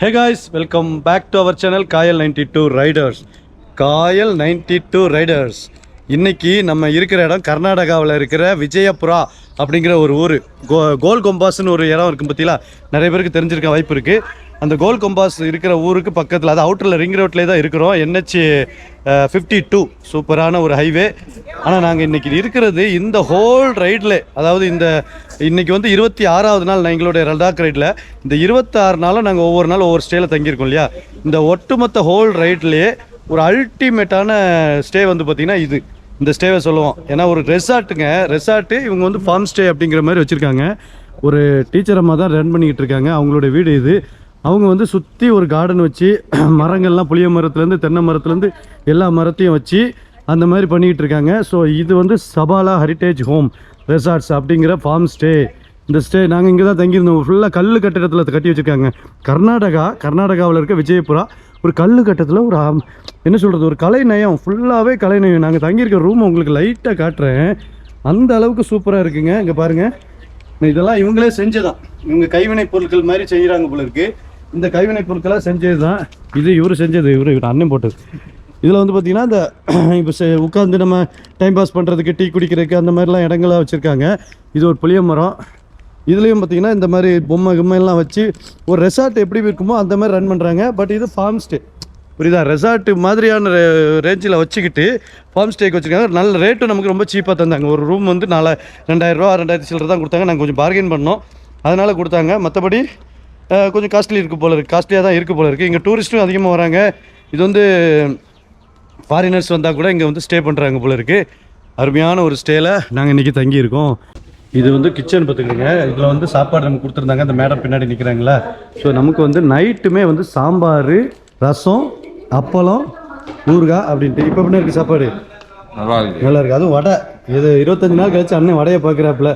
Hey guys welcome back to our channel Kayal ninety two riders Kayal ninety two riders இன்றைக்கி நம்ம இருக்கிற இடம் கர்நாடகாவில் இருக்கிற விஜயபுரா அப்படிங்கிற ஒரு ஊர். கோ கோல் கொம்பாஸ்னு ஒரு இடம் இருக்கும் பார்த்தீங்களா நிறைய பேருக்கு தெரிஞ்சிருக்க வாய்ப்பு இருக்குது அந்த கோல் கொம்பாஸ் இருக்கிற ஊருக்கு பக்கத்தில் அது அவுட்டரில் ரிங் ரோட்லேயே தான் இருக்கிறோம். என்ஹெச் ஃபிஃப்டி டூ சூப்பரான ஒரு ஹைவே ஆனால் நாங்கள் இன்றைக்கி இருக்கிறது இந்த ஹோல் ரைடில் அதாவது இந்த இன்றைக்கி வந்து இருபத்தி ஆறாவது நாள் நான் எங்களுடைய லடாக் ரைடில். இந்த இருபத்தாறு நாளும் நாங்கள் ஒவ்வொரு நாள் ஒவ்வொரு ஸ்டேயில் தங்கியிருக்கோம் இல்லையா? இந்த ஒட்டுமொத்த ஹோல் ரைட்லேயே ஒரு அல்டிமேட்டான ஸ்டே வந்து பார்த்திங்கன்னா இது. இந்த ஸ்டேவை சொல்லுவோம். ஏன்னா ஒரு ரெசார்ட்டுங்க ரெசார்ட்டு இவங்க வந்து ஃபார்ம் ஸ்டே அப்படிங்கிற மாதிரி வச்சுருக்காங்க. ஒரு டீச்சர் அம்மா தான் ரன் பண்ணிக்கிட்டு இருக்காங்க. அவங்களோட வீடு இது. அவங்க வந்து சுற்றி ஒரு கார்டன் வச்சு மரங்கள்லாம் புளிய மரத்துலேருந்து தென்னை மரத்துலேருந்து எல்லா மரத்தையும் வச்சு அந்த மாதிரி பண்ணிக்கிட்டு இருக்காங்க. ஸோ இது வந்து சபாலா ஹெரிட்டேஜ் ஹோம் ரெசார்ட்ஸ் அப்படிங்கிற ஃபார்ம் ஸ்டே இந்த ஸ்டே நாங்கள் இங்கே தான் தங்கியிருந்தோம் ஃபுல்லாக கல் கட்டிடத்தில் கட்டி வச்சுருக்காங்க. கர்நாடகா கர்நாடகாவில் இருக்க விஜயபுரா ஒரு கல் கட்டத்தில் ஒரு என்ன சொல்கிறது ஒரு கலை நயம். ஃபுல்லாகவே கலை நயம். நாங்கள் தங்கியிருக்க ரூம் உங்களுக்கு லைட்டாக காட்டுறேன். அந்த அளவுக்கு சூப்பராக இருக்குங்க. இங்கே பாருங்கள் இதெல்லாம் இவங்களே செஞ்சதான் இவங்க கைவினை பொருட்கள் மாதிரி செய்கிறாங்க போல இருக்குது இந்த கைவினை பொருட்களாக செஞ்சது தான் இது இவர் செஞ்சது. இவர் இவர் அண்ணன் போட்டது. இதில் வந்து பார்த்திங்கன்னா இந்த இப்போ உட்காந்து நம்ம டைம் பாஸ் பண்ணுறதுக்கு டீ குடிக்கிறதுக்கு அந்த மாதிரிலாம் இடங்கள்லாம் வச்சுருக்காங்க. இது ஒரு புளிய மரம். இதுலேயும் பார்த்தீங்கன்னா இந்த மாதிரி பொம்மை கிம்மை எல்லாம் வச்சு ஒரு ரெசார்ட் எப்படி இருக்குமோ அந்த மாதிரி ரன் பண்ணுறாங்க பட் இது ஃபார்ம் ஸ்டே புரியுதா? ரெசார்ட்டு மாதிரியான ரேஞ்சில் வச்சுக்கிட்டு ஃபார்ம் ஸ்டேக்கு வச்சுருக்காங்க. நல்ல ரேட்டும் நமக்கு ரொம்ப சீப்பாக தந்தாங்க. ஒரு ரூம் வந்து நாலு ரெண்டாயிரரூவா ரெண்டாயிரத்தி சில்லர் தான் கொடுத்தாங்க. நாங்கள் கொஞ்சம் பார்கெயின் பண்ணோம். அதனால் கொடுத்தாங்க. மற்றபடி கொஞ்சம் காஸ்ட்லி இருக்குது போல இருக்குது காஸ்ட்லியாக தான் இருக்குது போல இருக்குது இங்கே டூரிஸ்ட்டும் அதிகமாக வராங்க. இது வந்து ஃபாரினர்ஸ் வந்தால் கூட இங்கே வந்து ஸ்டே பண்ணுறாங்க போல இருக்குது அருமையான ஒரு ஸ்டேயில் நாங்கள் இன்றைக்கி தங்கியிருக்கோம். இது வந்து கிச்சன் பார்த்துக்கோங்க. இதில் வந்து சாப்பாடு நமக்கு கொடுத்துருந்தாங்க. அந்த மேடம் பின்னாடி நிற்கிறாங்களா ஸோ நமக்கு வந்து நைட்டுமே வந்து சாம்பார் ரசம் அப்பளம் ஊறுகாய் அப்படின்ட்டு. இப்போ எப்படி இருக்குது சாப்பாடு? நல்லா இருக்கு நல்லா இருக்கு. அதுவும் வடை. இது இருபத்தஞ்சு நாள் கழிச்சு அண்ணன் வடையை பார்க்குறாப்புல.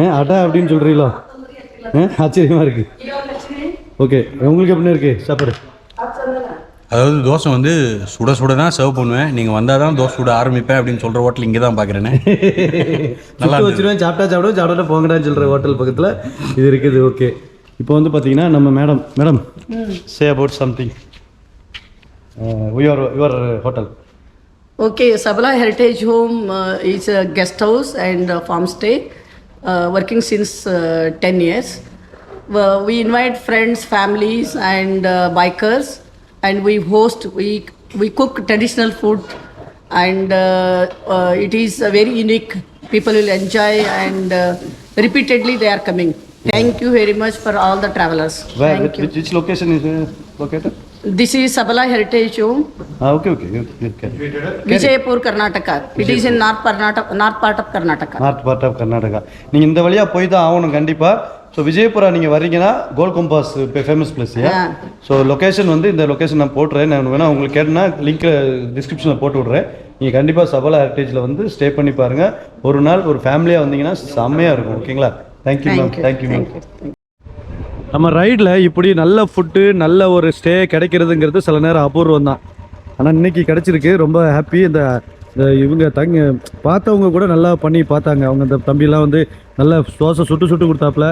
ஏ அடை அப்படின்னு சொல்கிறீங்களோ ஆச்சரியமாக இருக்கு. ஓகே உங்களுக்கு எப்படி இருக்கு சாப்பாடு? அதாவது தோசை வந்து சுட சுட தான் சர்வ் பண்ணுவேன். நீங்கள் வந்தால் தான் தோசை சுட ஆரம்பிப்பேன் அப்படின்னு சொல்கிற ஹோட்டல் இங்கே தான் பார்க்குறேனே நல்லா வச்சிருவேன் சாப்பிட்டா சாப்பிடுவேன் சாப்பிட்டா போங்கடான்னு சொல்கிற ஹோட்டல் பக்கத்தில். இது இருக்குது ஓகே இப்போ வந்து பார்த்தீங்கன்னா நம்ம madam madam say about something your your hotel Okay, Sabala Heritage Home uh, is a guest house and a farm stay, uh, working since uh, 10 years. Uh, we invite friends, families, and uh, bikers, and we host. We we cook traditional food, and uh, uh, it is uh, very unique. People will enjoy, and uh, repeatedly they are coming. Thank you very much for all the travelers. Where Thank you. Which which location is located This is Sabala Heritage Home, okay okay okay Vijayapur, Karnataka. It is in north Karnataka, north part of Karnataka. North part of Karnataka நீங்கள் இந்த வழியாக போய் தான் ஆகணும் கண்டிப்பாக so Vijayapura நீங்கள் வர்றீங்கன்னா Gol Gumbaz famous place ஆ. ஸோ லொக்கேஷன் வந்து இந்த லொக்கேஷன் நான் போட்டுறேன். நான் வேணா உங்களுக்கு கேட்டேன்னா லிங்க் டிஸ்கிரிப்ஷனில் போட்டு விட்றேன். நீங்கள் கண்டிப்பாக சபலா ஹெரிட்டேஜில் வந்து ஸ்டே பண்ணி பாருங்கள் ஒரு நாள் ஒரு ஃபேமிலியாக வந்தீங்கன்னா செம்மையாக இருக்கும். ஓகேங்களா thank you ma'am Thank you. Thank you ma'am Thank you. நம்ம ரைடில் இப்படி நல்ல ஃபுட்டு நல்ல ஒரு ஸ்டே கிடைக்கிறதுங்கிறது சில நேரம் அபூர்வம் தான் ஆனால் இன்னைக்கு கிடைச்சிருக்கு. ரொம்ப ஹாப்பி இந்த இந்த இவங்க தங்க பார்த்தவங்க கூட நல்லா பண்ணி பார்த்தாங்க. அவங்க இந்த தம்பிலாம் வந்து நல்லா தோசை சுட்டு சுட்டு கொடுத்தாப்புல.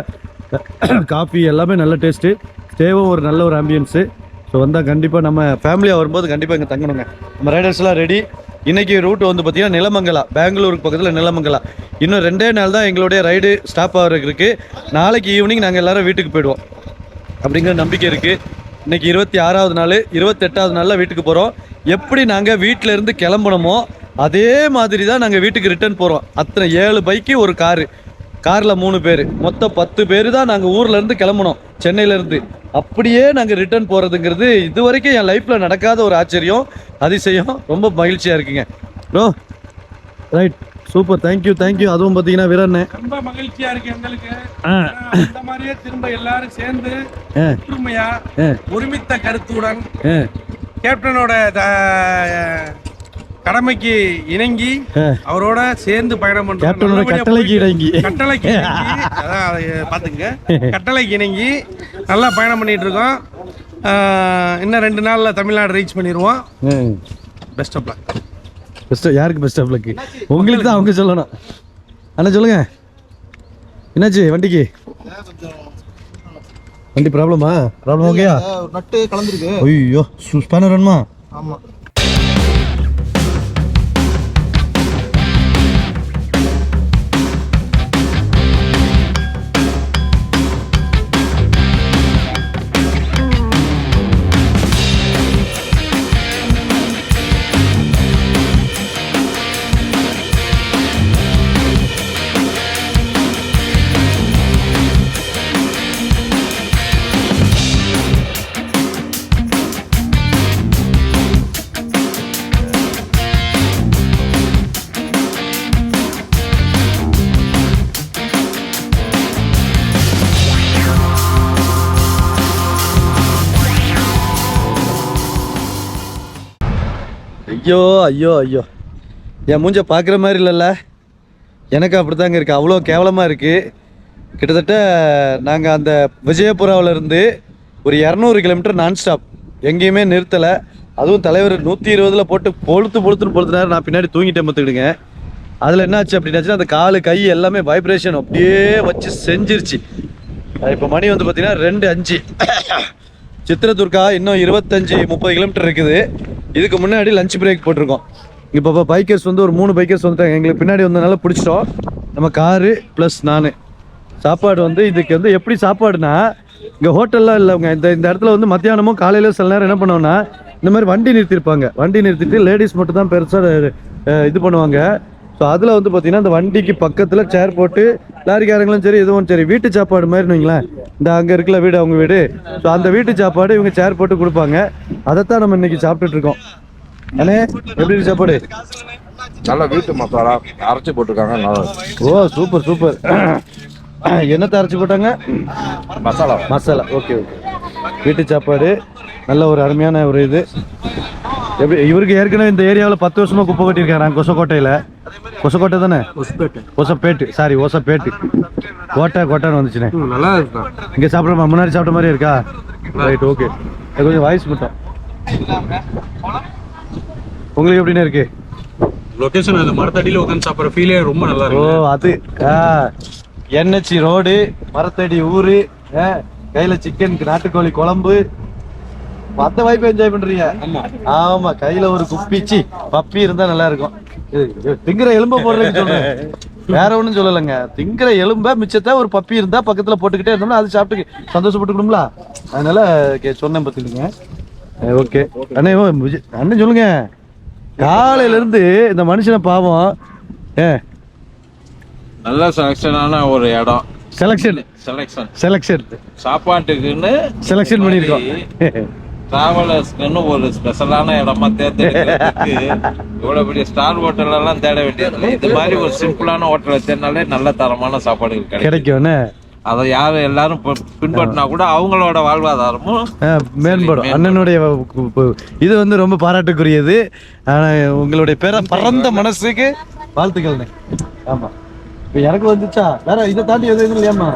காஃபி எல்லாமே நல்ல டேஸ்ட்டு ஸ்டேவும் ஒரு நல்ல ஒரு ஆம்பியன்ஸு ஸோ வந்தால் கண்டிப்பாக நம்ம ஃபேமிலியாக வரும்போது கண்டிப்பாக இங்கே தங்கணுங்க. நம்ம ரைடர்ஸ்லாம் ரெடி இன்றைக்கி ரூட் வந்து பார்த்தீங்கன்னா நிலமங்கலா. பெங்களூருக்கு பக்கத்தில் நிலமங்கலா. இன்னும் ரெண்டே நாள் தான் எங்களுடைய ரைடு ஸ்டாப் ஆகிறதுக்கு. இருக்குது நாளைக்கு ஈவினிங் நாங்கள் எல்லாரும் வீட்டுக்கு போயிடுவோம். அப்படிங்கிற நம்பிக்கை இருக்குது இன்றைக்கி இருபத்தி ஆறாவது நாள் இருபத்தெட்டாவது நாளில் வீட்டுக்கு போகிறோம் எப்படி நாங்கள் வீட்டில் இருந்து கிளம்பணுமோ அதே மாதிரி தான் நாங்கள் வீட்டுக்கு ரிட்டர்ன் போகிறோம் அத்தனை ஏழு பைக்கு ஒரு காரு காரில் மூணு பேர். மொத்தம் பத்து பேர் தான் நாங்கள் ஊர்லேருந்து கிளம்பணும் சென்னையிலேருந்து அப்படியே நாங்கள் ரிட்டர்ன் போகிறதுங்கிறது இது வரைக்கும் என் லைஃப்பில் நடக்காத ஒரு ஆச்சரியம் அதிசயம். ரொம்ப மகிழ்ச்சியாக இருக்குங்க. Bro right super thank you thank you அதுவும் பார்த்தீங்கன்னா வீரண்ணே. ரொம்ப மகிழ்ச்சியா இருக்கு எங்களுக்கு. ஆ. அந்த மாதிரியே திரும்ப எல்லாரும் சேர்ந்து ஆ. ஒற்றுமையா ஆ. ஒருமித்த கருத்துடன் கேப்டனோட கடமைக்கு இணங்கி. அவரோட சேர்ந்து பயணம் பண்றோம். கட்டளைக்கு இணங்கி. கட்டளைக்கு பாத்துங்க கட்டளைக்கு இணங்கி நல்லா பயணம் பண்ணிட்டு இருக்கோம். இன்னும் ரெண்டு நாள்ல தமிழ்நாடு ரீச் பண்ணிடுவோம் ம் பெஸ்ட் ஆஃப் லக் பெஸ்ட் யாருக்கு பெஸ்ட் ஆஃப் லக்கு உங்களுக்கு தான் அவங்க சொல்லணும். அண்ணா சொல்லுங்க. என்னாச்சு வண்டிக்கு? வண்டி ப்ராப்ளமா ப்ராப்ளம் ஓகேயா ஒரு நட்டு கலந்துருக்கு. ஐயோ ஸ்பேனர் வேணுமா? ஆமா. ஐயோ ஐயோ ஐயோ. என் மூஞ்ச பார்க்குற மாதிரி இல்லைல்ல. எனக்கு அப்படித்தாங்க இருக்குது அவ்வளோ கேவலமாக இருக்குது கிட்டத்தட்ட நாங்கள் அந்த விஜயபுராவிலேருந்து ஒரு இரநூறு கிலோமீட்டர் நான் ஸ்டாப் எங்கேயுமே நிறுத்தலை. அதுவும் தலைவர் நூற்றி இருபதில் போட்டு பொழுத்து பொழுத்துன்னு பொழுத்துனாரு. நான் பின்னாடி தூங்கிட்டேன் பார்த்துக்கிடுங்க. அதில் என்னாச்சு அப்படின்னாச்சுன்னா அந்த காலு கை எல்லாமே வைப்ரேஷன் அப்படியே வச்சு செஞ்சிருச்சு. இப்போ மணி வந்து பார்த்தீங்கன்னா ரெண்டு அஞ்சு. சித்திரதுர்கா இன்னும் இருபத்தஞ்சி முப்பது கிலோமீட்டர் இருக்குது. இதுக்கு முன்னாடி லஞ்ச் பிரேக் போட்டிருக்கோம். இப்போ இப்போ பைக்கர்ஸ் வந்து ஒரு மூணு பைக்கர்ஸ் வந்துட்டாங்க. எங்களுக்கு பின்னாடி வந்தனால பிடிச்சிட்டோம். நம்ம காரு ப்ளஸ் நான். சாப்பாடு வந்து இதுக்கு வந்து எப்படி சாப்பாடுனா இங்கே ஹோட்டல்லாம் இல்லைங்க இந்த இந்த இடத்துல வந்து மத்தியானமும் காலையில் சில நேரம் என்ன பண்ணுவோம்னா இந்த மாதிரி வண்டி நிறுத்தியிருப்பாங்க வண்டி நிறுத்திட்டு லேடிஸ் மட்டும் தான் பெருசாக இது பண்ணுவாங்க. ஸோ அதில் வந்து பார்த்தீங்கன்னா இந்த வண்டிக்கு பக்கத்தில் சேர் போட்டு லாரிக்காரங்களும் சரி எதுவும் சரி வீட்டு சாப்பாடு மாதிரி வைங்களேன். இந்த அங்கே இருக்குல்ல வீடு அவங்க வீடு. ஸோ அந்த வீட்டு சாப்பாடு இவங்க சேர் போட்டு கொடுப்பாங்க. அதைத்தான் நம்ம இன்னைக்கு சாப்பிட்டுட்டு இருக்கோம். அண்ணே எப்படி சாப்பாடு? நல்ல வீட்டு மசாலா அரைச்சி போட்டிருக்காங்க. ஓ சூப்பர் சூப்பர். என்னத்தை அரைச்சி போட்டாங்க? மசாலா. மசாலா. Okay okay. வீட்டு சாப்பாடு நல்ல ஒரு அருமையான ஒரு இது. எப்படி இவருக்கு ஏற்கனவே இந்த ஏரியாவில் பத்து வருஷமா குப்பை கொட்டியிருக்காரு கொசக்கோட்டையில். கொசக்கோட்டை தானே? ஒசப்பேட்டு சாரி ஒசப்பேட்டு கோட்டை கோட்டைன்னு வந்துச்சுனே. நல்லா இருக்கும் இங்கே சாப்பிட்ற முன்னாடி சாப்பிட்ட மாதிரி இருக்கா? ரைட் ஓகே கொஞ்சம் வாய்ஸ் மட்டும். உங்களுக்கு எப்படின்னு இருக்கு? லொகேஷன் அந்த மரத்தடியில் உட்காந்து சாப்பிட்ற ஃபீலே ரொம்ப நல்லா ஓ இருக்கு அது என்ஹெச்சி ரோடு மரத்தடி ஊரு ஆ, கையில சிக்கன் நாட்டுக்கோழி குழம்பு மத்த வாய்ப்பு என்ஜாய் பண்றீங்க. ஆமா. கையில ஒரு குப்பிச்சி பப்பி இருந்தா நல்லா இருக்கும். திங்கிற எலும்ப போடுறேன்னு சொல்றேன். வேற ஒண்ணும் சொல்லலைங்க. திங்கிற எலும்ப மிச்சத்தை ஒரு பப்பி இருந்தா பக்கத்துல போட்டுக்கிட்டே இருந்தோம்னா அது சாப்பிட்டு சந்தோஷப்பட்டுக்கணும்ல அதனால கே- சொன்னேன் பார்த்துக்கங்க ஓகே. அண்ணே அண்ணன் சொல்லுங்க. காலையில இருந்து இந்த மனுஷனை பாவம் ஏ? நல்ல செலெக்ஷனான ஒரு இடம். செலக்ஷன் செலெக்ஷன் செலக்ஷன் சாப்பாட்டுக்குன்னு செலக்ஷன் பண்ணியிருக்கோம். டிராவலர்ஸ்க்குன்னு ஒரு ஸ்பெஷலான இடமா தேர்ந்தெடுக்கிறதுக்கு இவ்வளவு பெரிய ஸ்டார் ஹோட்டல் எல்லாம் தேட வேண்டியது இது மாதிரி ஒரு சிம்பிளான ஹோட்டல் வச்சதுனாலே நல்ல தரமான சாப்பாடுகள் கிடைக்கும். அதை யாரும் எல்லாரும் பின்பற்றினா கூட அவங்களோட வாழ்வாதாரமும் மேம்படும். அண்ணனுடைய இது வந்து ரொம்ப பாராட்டுக்குரியது. ஆனா, உங்களுடைய பெற பரந்த மனசுக்கு வாழ்த்துக்கள்ண்ணே. ஆமா. இப்போ எனக்கு வந்துச்சா? வேற இதை தாண்டி எதுவும் இல்லையாம்மா?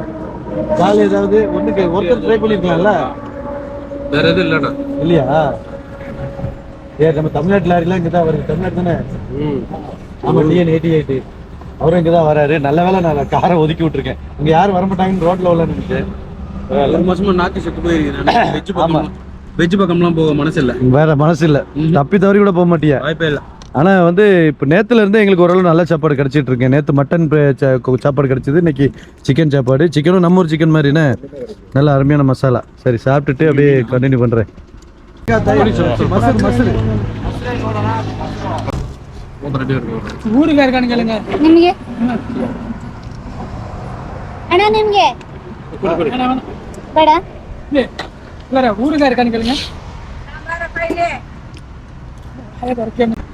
கால் ஏதாவது ஒண்ணுக்கு ஒருத்தர் ட்ரை பண்ணிருக்கலாம்ல? வேற எதுவும் இல்லைண்ணா இல்லையா? ஏ நம்ம தமிழ்நாட்டு லாரிலாம் இங்கே தான் வருது. தமிழ்நாடு தானே? ஆமா டிஎன் எயிட்டி எயிட் அவரும் இங்கே தான் வராரு. நல்ல வேளை நான் காரை ஒதுக்கி விட்டுருக்கேன். இங்க யாரும் வர மாட்டாங்கன்னு ரோட்ல உள்ள நினைச்சேன் ஒரு மாசமா நாக்கு செத்து போயிருக்கேன் வெஜ் பக்கம் வெஜ் பக்கம்லாம் போக மனசு இல்லை. வேற மனசு இல்ல. தப்பி தவறி கூட போக மாட்டியா? வாய்ப்பே இல்லை. ஆனா வந்து இப்போ நேத்துல இருந்து எங்களுக்கு ஓரளவு நல்ல சாப்பாடு கிடைச்சிட்டு இருக்கு நேத்து மட்டன் பே- சா- கு- சாப்பாடு கிடைச்சது இன்னைக்கு சிக்கன் சாப்பாடு சிக்கனும் நம்ம ஊர் சிக்கன் மாதிரினே நல்ல அருமையான மசாலா சரி சாப்பிட்டுட்டு அப்படியே கண்டினியூ பண்றேன் மசரு மசரு ನಿಮಗೆ ಅಣ್ಣ ನಿಮ್ಗೆ ಬೇಡ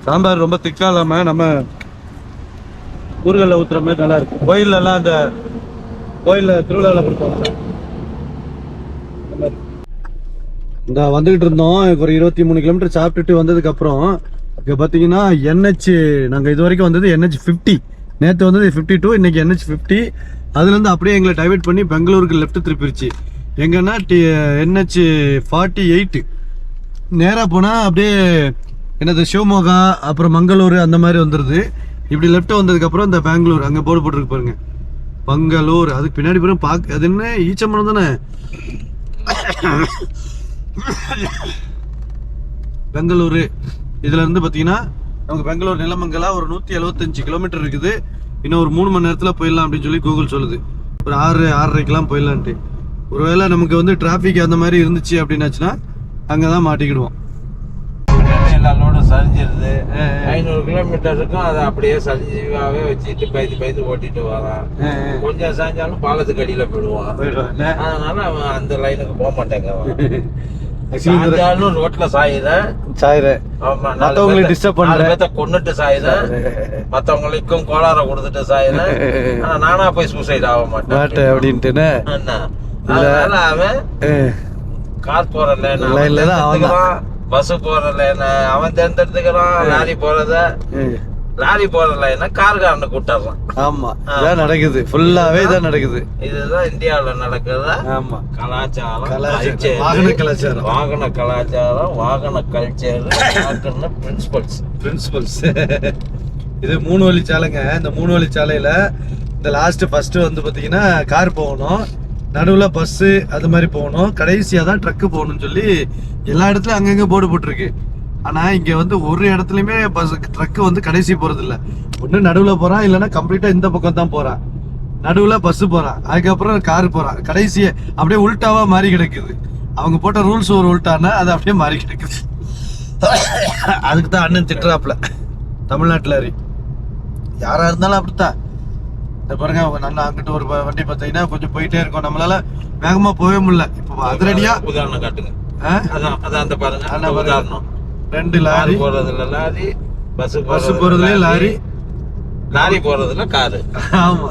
சாம்பார் ரொம்ப திக்கா இல்லாம நம்ம ஊர்களில் ஊத்துற மாதிரி நல்லா இருக்கு கோயில்ல எல்லாம் அந்த கோயில்ல திருவிழாவில் கொடுப்பாங்க. இந்த வந்துகிட்டு இருந்தோம். ஒரு இருபத்தி மூணு கிலோமீட்டர் சாப்பிட்டுட்டு வந்ததுக்கு அப்புறம் இங்க பாத்தீங்கன்னா என்ஹெச் நாங்க இது வரைக்கும் வந்தது என்ஹெச் ஃபிஃப்டி நேத்து வந்தது ஃபிஃப்டி டூ இன்னைக்கு என்ஹெச் ஃபிஃப்டி அதுல இருந்து அப்படியே எங்களை டைவெர்ட் பண்ணி பெங்களூருக்கு லெஃப்ட் திருப்பிருச்சு. எங்கன்னா என்ஹெச் ஃபார்ட்டி எயிட் நேராக போனால் அப்படியே என்னது சிவமோகா அப்புறம் மங்களூர் அந்த மாதிரி வந்துடுது இப்படி லெஃப்ட் வந்ததுக்கப்புறம் இந்த பெங்களூர் அங்கே போர்டு போட்டுருக்கு பாருங்க. பங்களூர் அதுக்கு பின்னாடி பாருங்க பார்க்க அது என்ன? ஈச்சம்பரம் தானே? பெங்களூரு. இதுல இருந்து பார்த்தீங்கன்னா நமக்கு பெங்களூர் நிலமங்கலா ஒரு நூற்றி எழுபத்தஞ்சு கிலோமீட்டர் இருக்குது. இன்னும் ஒரு மூணு மணி நேரத்தில் போயிடலாம் அப்படின்னு சொல்லி கூகுள் சொல்லுது. ஒரு ஆறு ஆறரைக்கெலாம் போயிடலான்ட்டு. ஒருவேளை நமக்கு வந்து டிராஃபிக் அந்த மாதிரி இருந்துச்சு அப்படின்னாச்சுன்னா அங்கே தான் மாட்டிக்கிடுவோம். சரிஞ்சிருது. ஐநூறு கிலோமீட்டர் இருக்கும். அதை அப்படியே சரிஞ்சாவே வச்சுட்டு பைது பைது ஓட்டிட்டு வரான். கொஞ்சம் சாஞ்சாலும் பாலத்துக்கு அடியில போயிடுவான். அதனால அவன் அந்த லைனுக்கு போக மாட்டேங்க அவன். சாஞ்சாலும் ரோட்ல சாயுதேன் சாயிர ஆமா, நாலு மத்தவங்களை பேத்த- disturb பண்ற. நாலு பேத்த கொன்னுட்டு சாயுதேன் மத்தவங்களுக்கும் கோளாற கொடுத்துட்டு சாயுதேன் ஆனா நானா போய் சூசைட் ஆக மாட்டேன். என்ன? அதனால அவன் கார் போற லேன் லைன்ல தான். பஸ் போற லேன் அவன் தேர்ந்தெடுத்துக்கிறான் லாரி போறத. லாரி போற லைனை கார்காரனு கூட்டுறான் ஆமா இதான் நடக்குது. ஃபுல்லாவே இதான் நடக்குது. இதுதான் இந்தியாவுல நடக்கிறத? ஆமா. கலாச்சாரம் கலாச்சாரம். வாகன கலாச்சாரம். வாகன கலாச்சாரம் வாகன கல்ச்சர் வாகன பிரின்சிபல்ஸ் பிரின்சிபல்ஸ் இது மூணு வழி சாலைங்க. இந்த மூணு வழி சாலையில இந்த லாஸ்ட் ஃபர்ஸ்ட் வந்து பாத்தீங்கன்னா கார் போகணும். நடுவில் பஸ்ஸு அது மாதிரி போகணும். கடைசியாக தான் ட்ரக்கு போகணும்னு சொல்லி எல்லா இடத்துலையும் அங்கங்கே போர்டு போட்டிருக்கு. ஆனால் இங்கே வந்து ஒரு இடத்துலையுமே பஸ் ட்ரக்கு வந்து கடைசி போகிறதில்ல ஒன்று நடுவில் போகிறான் இல்லைன்னா கம்ப்ளீட்டாக இந்த பக்கம் தான் போகிறான் நடுவில் பஸ்ஸு போகிறான் அதுக்கப்புறம் கார் போகிறான் கடைசியை அப்படியே உல்ட்டாவாக மாறி கிடக்குது. அவங்க போட்ட ரூல்ஸ் ஒரு உல்ட்டானா அது அப்படியே மாறி கிடக்குது. அதுக்கு தான் அண்ணன் திட்டுறாப்புல. தமிழ்நாட்டில் அறி. இருந்தாலும் அப்படித்தான். இந்த பாருங்க அவங்க நல்லா அங்கிட்ட ஒரு வண்டி பார்த்தீங்கன்னா கொஞ்சம் போயிட்டே இருக்கும். நம்மளால வேகமா போகவே முடியல. இப்போ அதிரடியா உதாரணம் காட்டுங்க? அதான் அந்த பாருங்க. உதாரணம். ரெண்டு லாரி. போறதுல லாரி பஸ் பஸ் போறதுலயே லாரி. லாரி. போறதுல காரு. ஆமா.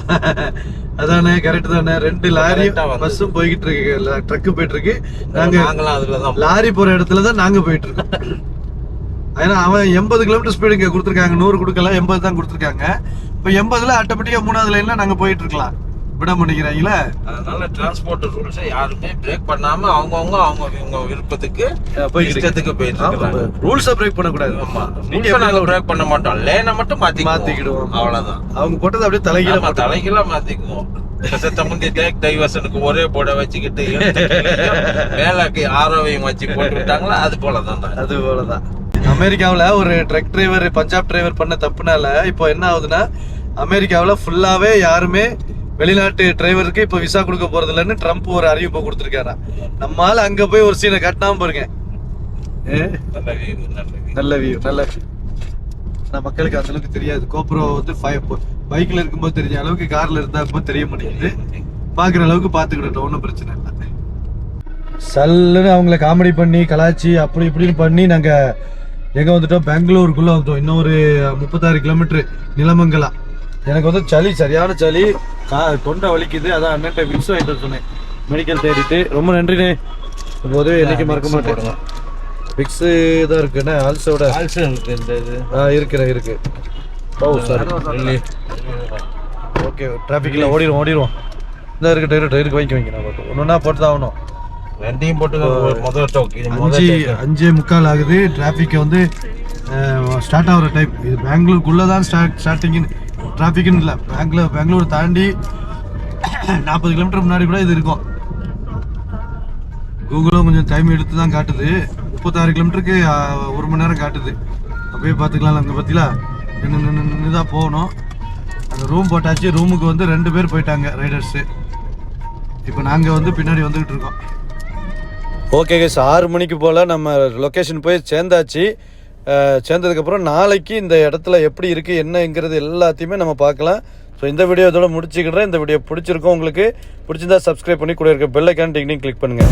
அதானே கரெக்ட் தானே. ரெண்டு லாரி. பஸ்ஸும் போய்கிட்டு இருக்கு. ட்ரக்கு போயிட்டு இருக்கு. நாங்க அதுலதான் லாரி போற இடத்துல தான் நாங்க போயிட்டு இருக்கோம். ஏன்னா அவன் எண்பது கிலோமீட்டர் ஸ்பீடு இங்க கொடுத்துருக்காங்க. நூறு கொடுக்கல எண்பது தான் கொடுத்துருக்காங்க. இப்போ எண்பதுல ஆட்டோமேட்டிக்கா மூணாவது லைன்ல நாங்க போயிட்டு இருக்கலாம் விட மாட்டேங்கிறாங்களா? அதனால டிரான்ஸ்போர்ட் ரூல்ஸை யாருமே பிரேக் பண்ணாம அவங்கவங்க அவங்க இவங்க விருப்பத்துக்கு போய்கிட்டு இஷ்டத்துக்கு போயிட்டு இருக்காங்க ரூல்ஸை பிரேக் பண்ணக்கூடாது. ஆமா. நீங்க பிரேக் பண்ண மாட்டோம். லேனை மட்டும் மாத்தி மாத்திக்கிடுவோம். அவ்வளவுதான். அவங்க போட்டது அப்படியே தலைகீழ தலைகீழா மாத்திக்குவோம். செத்த முந்தி டேக் டைவர்ஷனுக்கு ஒரே போட வச்சுக்கிட்டு மேலாக்கு ஆரோவையும் வச்சு போட்டு விட்டாங்களா அது போலதான். அது போலதான். அமெரிக்காவுல ஒரு ட்ரக் டிரைவர் பஞ்சாப் டிரைவர் பண்ண தப்புனால இப்போ என்ன ஆகுதுன்னா அமெரிக்காவுல ஃபுல்லாவே யாருமே வெளிநாட்டு டிரைவருக்கு இப்போ விசா கொடுக்க போறது இல்லைன்னு ட்ரம்ப் ஒரு அறிவிப்பை கொடுத்துருக்காராம் நம்மால அங்க போய் ஒரு சீனை கட்டாம பாருங்க. ஏ, நல்ல வியூ நல்ல. ஆனா மக்களுக்கு அந்த அளவுக்கு தெரியாது. கோப்ரோ வந்து பைக்ல இருக்கும்போது தெரிஞ்ச அளவுக்கு கார்ல இருந்தா இருக்கும்போது தெரிய மாட்டேங்குது. பாக்குற அளவுக்கு பாத்துக்கிட்டோம் ஒன்றும் பிரச்சனை இல்லை. சல்லுன்னு அவங்கள காமெடி பண்ணி கலாச்சி அப்படி இப்படின்னு பண்ணி நாங்க எங்க வந்துட்டோம்? பெங்களூருக்குள்ள வந்துட்டோம். இன்னும் ஒரு முப்பத்தாறு கிலோமீட்டர் நிலமங்கலா. எனக்கு வந்து சளி சரியான சளி கா தொண்டை வலிக்குது. அதான் அண்ணன்ட்ட விக்ஸ் வாங்கிட்டு சொன்னேன். மெடிக்கல் தேடிட்டு. ரொம்ப நன்றிண்ணே. உதவி என்னைக்கு மறக்க மாட்டேன். விக்ஸ் தான் இருக்குண்ணே ஆல்சோட Also இருக்கு இந்த இது. ஆ இருக்கிற இருக்கு. ஓ சாரி ஓகே டிராஃபிக்கில் ஓடிடுவோம் ஓடிடுவோம். இந்த இருக்கு டயர் டயருக்கு வாங்கி வைங்க நான் ஒன்று ஒன்றா போட்டு தான் ஆகணும். ரெண்டையும் போட்டு முதல் டோக் அஞ்சு. அஞ்சே முக்கால் ஆகுது. டிராஃபிக் வந்து ஸ்டார்ட் ஆகிற டைம் இது பெங்களூருக்குள்ளே தான் ஸ்டார்ட் ஸ்டார்டிங்னு டிராஃபிக்னு இல்லை. பெங்களூர் பெங்களூர் தாண்டி நாற்பது கிலோமீட்டர் முன்னாடி கூட இது இருக்கும். கூகுளும் கொஞ்சம் டைம் எடுத்து தான் காட்டுது. முப்பத்தாறு கிலோமீட்டருக்கு ஒரு மணி நேரம் காட்டுது. அப்படியே பார்த்துக்கலாம். அங்கே பார்த்தீங்களா நின்று நின்று நின்று தான் போகணும். அந்த ரூம் போட்டாச்சு. ரூமுக்கு வந்து ரெண்டு பேர் போயிட்டாங்க ரைடர்ஸு இப்போ நாங்கள் வந்து பின்னாடி வந்துக்கிட்டு இருக்கோம். ஓகே கேஸ் ஆறு மணிக்கு போல் நம்ம லொக்கேஷன் போய் சேர்ந்தாச்சு. சேர்ந்ததுக்கப்புறம் நாளைக்கு இந்த இடத்துல எப்படி இருக்குது என்னங்கிறது எல்லாத்தையுமே நம்ம பார்க்கலாம். ஸோ இந்த வீடியோ இதோட முடிச்சுக்கிறேன். இந்த வீடியோ பிடிச்சிருக்கோம் உங்களுக்கு. பிடிச்சிருந்தா சப்ஸ்கிரைப் பண்ணி கூட இருக்க பெல் ஐக்கான் டிங்டிங் கிளிக் பண்ணுங்கள்